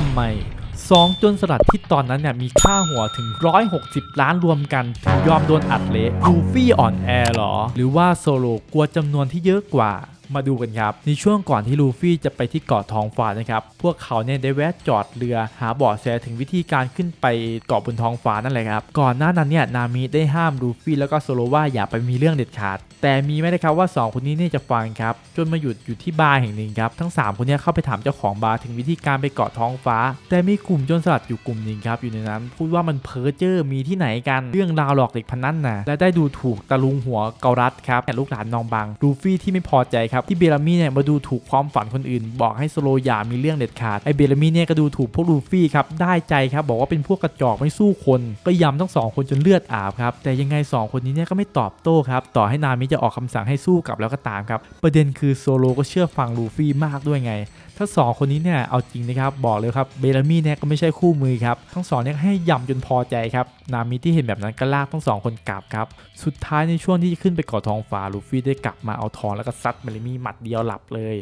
ทำไมสองจนสลัดที่ตอนนั้นเนี่ยมีค่าหัวถึง 160 ล้านรวมกันถึงยอมโดนอัดเละลูฟี่อ่อนแอหรอ หรือว่าโซโลกลัวจำนวนที่เยอะกว่า มาดูกันครับ ในช่วงก่อนที่ลูฟี่จะไปที่เกาะทองฟ้านะครับ พวกเขาเนี่ยได้แวะจอดเรือหาเบาะแสถึงวิธีการขึ้นไปเกาะบนท้องฟ้านั่นแหละครับ ก่อนหน้านั้นเนี่ยนามิได้ห้ามลูฟี่แล้วก็โซโลว่าอย่าไปมีเรื่องเด็ดขาด แต่มีไหมนะครับว่า 2 คนนี้เนี่ยจะฟังครับ จนมาหยุดอยู่ที่บาร์แห่งหนึ่งครับ ทั้ง 3 คนเนี้เข้าไปถามเจ้าของบาร์ถึงวิธีการไปเกาะท้องฟ้า แต่มีกลุ่มจนสลัดอยู่กลุ่มหนึ่งครับอยู่ในนั้น พูดว่ามันเพ้อเจ้อมีที่ไหนกันเรื่องราวหลอกเด็กพนันนะและได้ดูถูกตะลุงหัวเการัดครับแต่ลูกหลานนองบังลูฟี่ที่ไม่พอใจครับที่เบลามี่เนี่ยมาดูถูกความฝันคนอื่น บอกให้โซโลอย่ามีเรื่องเด็ดขาดไอเบลามี่เนี่ยก็ดูถูกพวกลูฟี่ครับได้ใจครับบอกว่าเป็นพวกกระจอกไม่สู้คน ก็ยำทั้งสองคนจนเลือดอาบครับแต่ยังไงสองคนนี้เนี่ยก็ไม่ตอบโต้ครับต่อให้นามิจะออกคำสั่งให้สู้กลับแล้วก็ตามครับประเด็นคือโซโลก็เชื่อฟังลูฟี่มากด้วยไงถ้าสองคนนี้เนี่ยเอาจริงนะครับบอกเลยครับเบลามี่เนี่ยก็ไม่ใช่คู่มือครับทั้งสองเนี่ยให้ยำจนพอใจครับนามิที่เห็นแบบนั้นก็ลากทั้งสองคนกลับครับสุดท้ายในช่วงที่ขึ้นไปเกาะทองฟ้าลูฟี่ได้กลับมาเอาทองแล้วก็ซัดเบลามีหมัดเดียวหลับเลย